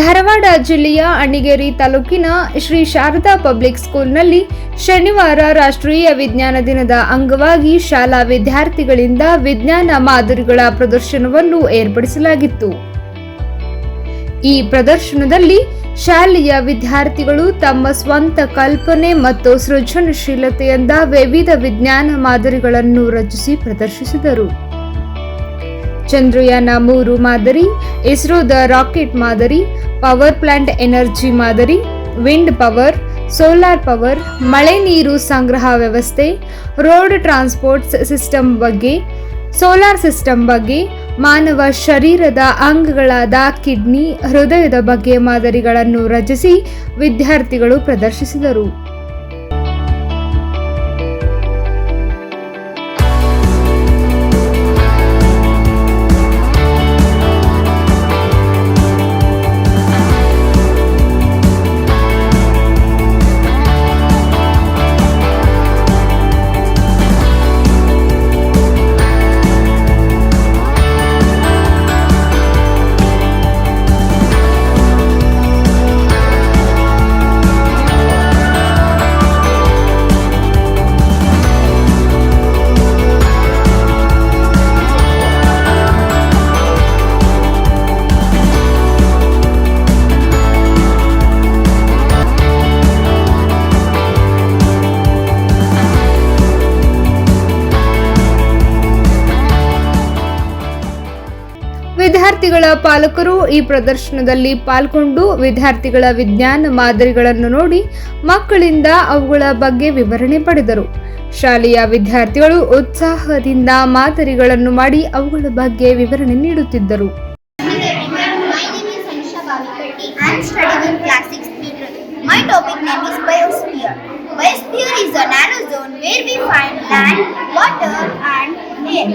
ಧಾರವಾಡ ಜಿಲ್ಲೆಯ ಅಣ್ಣಿಗೇರಿ ತಾಲೂಕಿನ ಶ್ರೀ ಶಾರದಾ ಪಬ್ಲಿಕ್ ಸ್ಕೂಲ್ನಲ್ಲಿ ಶನಿವಾರ ರಾಷ್ಟ್ರೀಯ ವಿಜ್ಞಾನ ದಿನದ ಅಂಗವಾಗಿ ಶಾಲಾ ವಿದ್ಯಾರ್ಥಿಗಳಿಂದ ವಿಜ್ಞಾನ ಮಾದರಿಗಳ ಪ್ರದರ್ಶನವನ್ನು ಏರ್ಪಡಿಸಲಾಗಿತ್ತು. ಈ ಪ್ರದರ್ಶನದಲ್ಲಿ ಶಾಲೆಯ ವಿದ್ಯಾರ್ಥಿಗಳು ತಮ್ಮ ಸ್ವಂತ ಕಲ್ಪನೆ ಮತ್ತು ಸೃಜನಶೀಲತೆಯಿಂದ ವಿವಿಧ ವಿಜ್ಞಾನ ಮಾದರಿಗಳನ್ನು ರಚಿಸಿ ಪ್ರದರ್ಶಿಸಿದರು. ಚಂದ್ರಯಾನ ಮೂರು ಮಾದರಿ, ಇಸ್ರೋದ ರಾಕೆಟ್ ಮಾದರಿ, ಪವರ್ ಪ್ಲಾಂಟ್ ಎನರ್ಜಿ ಮಾದರಿ, ವಿಂಡ್ ಪವರ್, ಸೋಲಾರ್ ಪವರ್, ಮಳೆ ನೀರು ಸಂಗ್ರಹ ವ್ಯವಸ್ಥೆ, ರೋಡ್ ಟ್ರಾನ್ಸ್ಪೋರ್ಟ್ ಸಿಸ್ಟಮ್ ಬಗ್ಗೆ, ಸೋಲಾರ್ ಸಿಸ್ಟಮ್ ಬಗ್ಗೆ, ಮಾನವ ಶರೀರದ ಅಂಗಗಳಾದ ಕಿಡ್ನಿ, ಹೃದಯದ ಬಗ್ಗೆ ಮಾದರಿಗಳನ್ನು ರಚಿಸಿ ವಿದ್ಯಾರ್ಥಿಗಳು ಪ್ರದರ್ಶಿಸಿದರು. ವಿದ್ಯಾರ್ಥಿಗಳ ಪಾಲಕರು ಈ ಪ್ರದರ್ಶನದಲ್ಲಿ ಪಾಲ್ಗೊಂಡು ವಿದ್ಯಾರ್ಥಿಗಳ ವಿಜ್ಞಾನ ಮಾದರಿಗಳನ್ನು ನೋಡಿ ಮಕ್ಕಳಿಂದ ಅವುಗಳ ಬಗ್ಗೆ ವಿವರಣೆ ಪಡೆದರು ಶಾಲೆಯ ವಿದ್ಯಾರ್ಥಿಗಳು ಉತ್ಸಾಹದಿಂದ ಮಾದರಿಗಳನ್ನು ಮಾಡಿ ಅವುಗಳ ಬಗ್ಗೆ ವಿವರಣೆ ನೀಡುತ್ತಿದ್ದರು My name is Anisha Bhavipatti. I studying in class 6th. My topic name is Biosphere. Biosphere is a narrow zone where we find land, water and air.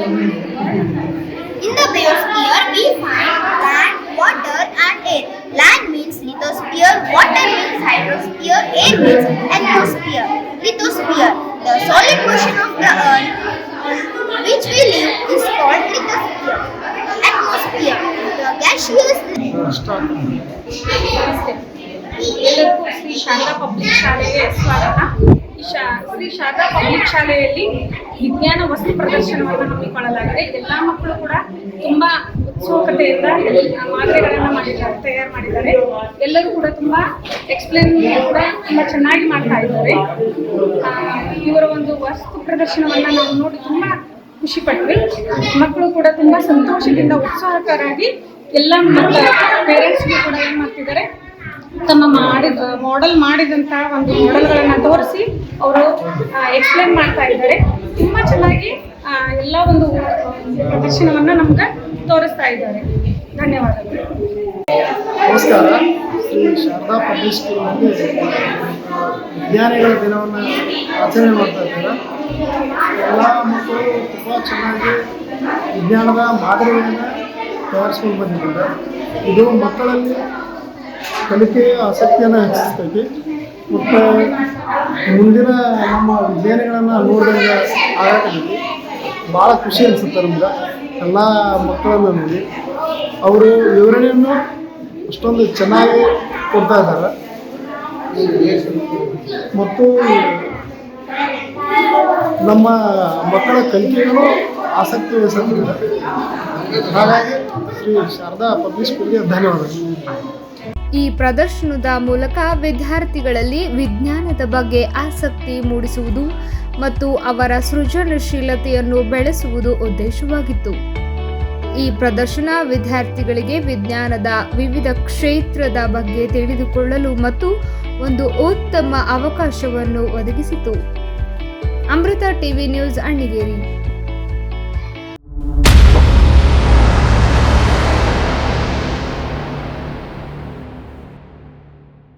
In the biosphere, we find land, water and air. Land means lithosphere, water means hydrosphere, air means atmosphere. Lithosphere, the solid portion of the earth which we live is called lithosphere. Atmosphere, the gaseous ಎಲ್ಲರಿಗೂ Shri Sharada public ಶಾಲೆಗೆ ಸ್ವಾಗತ Shri Sharada public ಶಾಲೆಯಲ್ಲಿ ವಿಜ್ಞಾನ ವಸ್ತು ಪ್ರದರ್ಶನವನ್ನು ಹಮ್ಮಿಕೊಳ್ಳಲಾಗಿದೆ ಎಲ್ಲ ಮಕ್ಕಳು ಕೂಡ ತುಂಬಾ ಉತ್ಸುಕತೆಯಿಂದ ಆ ಮಾದರಿಗಳನ್ನ ಮಾಡಿದ್ದಾರೆ, ತಯಾರು ಮಾಡಿದ್ದಾರೆ. ಎಲ್ಲರೂ ಕೂಡ ತುಂಬ ಎಕ್ಸ್ಪ್ಲೇನ್ ಕೂಡ ತುಂಬ ಚೆನ್ನಾಗಿ ಮಾಡ್ತಾ ಇದ್ದಾರೆ. ಇವರ ಒಂದು ವಸ್ತು ಪ್ರದರ್ಶನವನ್ನು ನಾವು ನೋಡಿ ತುಂಬ ಖುಷಿ ಪಟ್ವಿ. ಮಕ್ಕಳು ಕೂಡ ತುಂಬ ಸಂತೋಷದಿಂದ, ಉತ್ಸಾಹಕರಾಗಿ ಎಲ್ಲ ಪೇರೆಂಟ್ಸ್ಗೆ ಕೂಡ ಏನು ಮಾಡ್ತಿದ್ದಾರೆ, ತಮ್ಮ ಮಾಡಿದ ಮಾಡೆಲ್ ಮಾಡಿದಂಥ ಒಂದು ಮಾಡೆಲ್ಗಳನ್ನು ತೋರಿಸಿ ಅವರು ಎಕ್ಸ್ಪ್ಲೇನ್ ಮಾಡ್ತಾ ಇದ್ದಾರೆ. ತುಂಬ ಚೆನ್ನಾಗಿ ಎಲ್ಲ ಒಂದು ಪ್ರದರ್ಶನವನ್ನು ನಮ್ಗೆ ತೋರಿಸ್ತಾ ಇದ್ದಾರೆ. ಧನ್ಯವಾದಗಳು. ನಮಸ್ಕಾರ. ಶ್ರೀ ಶಾರದಾ ಪಬ್ಲಿಕ್ ಸ್ಕೂಲ್ನಲ್ಲಿ ವಿಜ್ಞಾನಿಗಳ ದಿನವನ್ನು ಆಚರಣೆ ಮಾಡ್ತಾ ಇದ್ದಾರೆ? ಎಲ್ಲ ಮಕ್ಕಳು ತುಂಬ ಚೆನ್ನಾಗಿ ವಿಜ್ಞಾನದ ಮಾದರಿಗಳನ್ನು ತಯಾರಿಸ್ಕೊಂಡು ಬಂದಿದ್ದಾರೆ. ಇದು ಮಕ್ಕಳಲ್ಲಿ ಕಲಿಕೆಯ ಆಸಕ್ತಿಯನ್ನು ಹೆಚ್ಚಿಸ್ತೈತಿ. ಮತ್ತು ಮುಂದಿನ ನಮ್ಮ ವಿಜ್ಞಾನಿಗಳನ್ನು ನೋಡಿದಂಗೆ ಆಗತ್ತೈತಿ ಭಾಳ ಖುಷಿ ಅನಿಸುತ್ತೆ ನಮ್ಗೆ. ಎಲ್ಲ ಮಕ್ಕಳನ್ನು ನೋಡಿ. ಅವರು ವಿವರಣೆಯನ್ನು ಅಷ್ಟೊಂದು ಚೆನ್ನಾಗಿ ಕೊಡ್ತಾ ಇದ್ದಾರೆ. ಮತ್ತು ನಮ್ಮ ಮಕ್ಕಳ ಕಲಿಕೆಗಳು ಆಸಕ್ತಿ ವಹಿಸುತ್ತಿದೆ ಹಾಗಾಗಿ ಶ್ರೀ ಶಾರದಾ ಪಬ್ಲಿಕ್ ಸ್ಕೂಲ್ಗೆ ಧನ್ಯವಾದಗಳು. ಈ ಪ್ರದರ್ಶನದ ಮೂಲಕ ವಿದ್ಯಾರ್ಥಿಗಳಲ್ಲಿ ವಿಜ್ಞಾನದ ಬಗ್ಗೆ ಆಸಕ್ತಿ ಮೂಡಿಸುವುದು ಮತ್ತು ಅವರ ಸೃಜನಶೀಲತೆಯನ್ನು ಬೆಳೆಸುವುದು ಉದ್ದೇಶವಾಗಿತ್ತು. ಈ ಪ್ರದರ್ಶನ ವಿದ್ಯಾರ್ಥಿಗಳಿಗೆ ವಿಜ್ಞಾನದ ವಿವಿಧ ಕ್ಷೇತ್ರದ ಬಗ್ಗೆ ತಿಳಿದುಕೊಳ್ಳಲು ಮತ್ತು ಒಂದು ಉತ್ತಮ ಅವಕಾಶವನ್ನು ಒದಗಿಸಿತು. Amrita TV news Annigeri